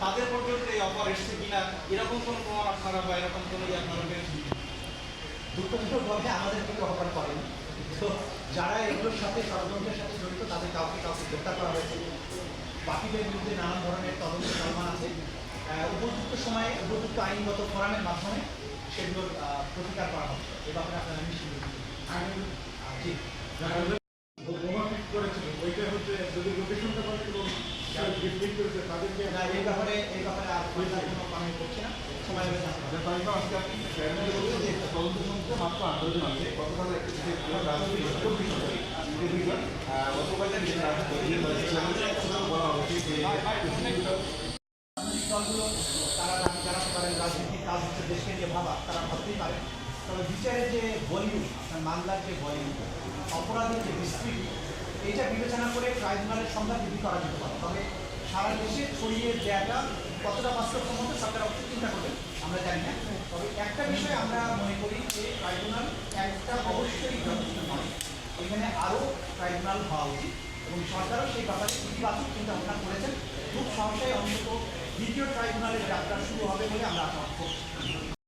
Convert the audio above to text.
তাদের পর্যন্ত এই অফার এসছে কিনা এরকম কোনো প্রমাণ আপনারা বা এরকম কোনো ইয়ে আপনারা পেয়েছেন কিনা? দুঃখজনকভাবে আমাদের থেকে অফার করেনি। তো যারা এগুলোর সাথে ষড়যন্ত্রের সাথে জড়িত তাদের কাউকে কাউকে গ্রেপ্তার করা হয়েছে। বাকিদের বিরুদ্ধে নানান ধরনের তদন্ত চলমান আছে। আহ, উপযুক্ত সময়ে উপযুক্ত আইনগত ফোরামের মাধ্যমে সেগুলোর প্রতিকার করা হবে। এ ব্যাপারে আপনারা নিশ্চিত জি। করেছিল ওইটা হচ্ছে যদি লোকেশনটা পারে দলগুলো তারা দাবি জানাতে পারেন কাজ হচ্ছে দেশকে নিয়ে ভাবা তারা ভাবতেই পারেন তবে বিচারের যে ভলিউম আপনার মামলার যে ভলিউম অপরাধের যে বিস্তৃতি, এইটা বিবেচনা করে ট্রাইব্যুনালের সংখ্যা বৃদ্ধি করা যেতে পারে। তবে সারা দেশে ছড়িয়ে দেওয়াটা কতটা বাস্তবসম্মত সরকার অবশ্যই চিন্তা করবেন আমরা জানি না। তবে একটা বিষয় আমরা মনে করি যে ট্রাইব্যুনাল একটা অবশ্যই যথেষ্ট নয়। এখানে আরও ট্রাইব্যুনাল হওয়া উচিত এবং সরকারও সেই ব্যাপারে ইতিবাচক চিন্তা ভাবনা করেছেন। খুব সহসায় অন্তত দ্বিতীয় ট্রাইব্যুনালের যাত্রা শুরু হবে বলে আমরা আশা করছি।